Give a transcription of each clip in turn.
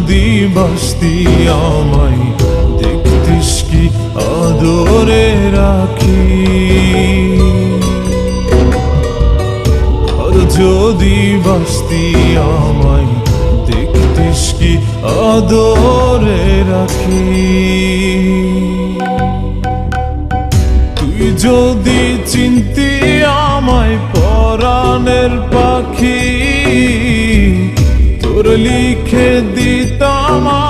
যদি বাসতি আমায়, দেখতিস কি আদরে রাখি? আর যদি বাসতি আমায়, দেখতিস কি আদরে রাখি? তুই যদি চিনতি আমায়, পরাণের পাখি লিখে দিতাম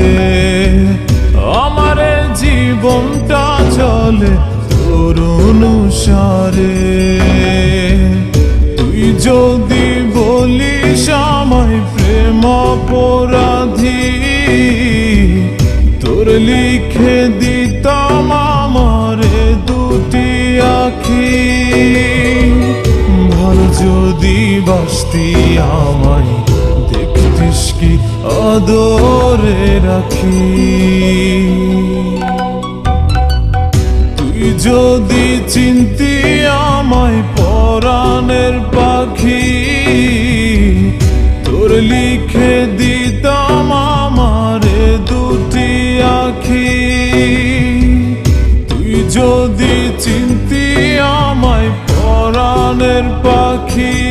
বাসতি আমায়, দেখতিস কি আদরে রাখি? তুই যদি চিনতি আমায় পরাণের পাখি, তোর লিখে দিতাম আমারে দুটি আখি। তুই যদি চিনতি আমায় পরাণের পাখি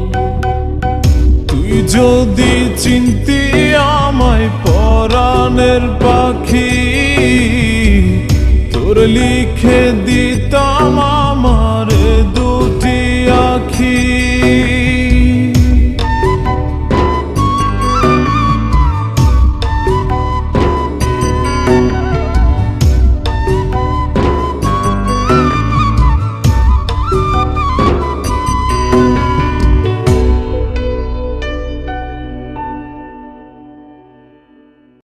যদি চিনতি আমায় পরাণের পাখি তোর লিখে দিতাম আমার দুটি আখি।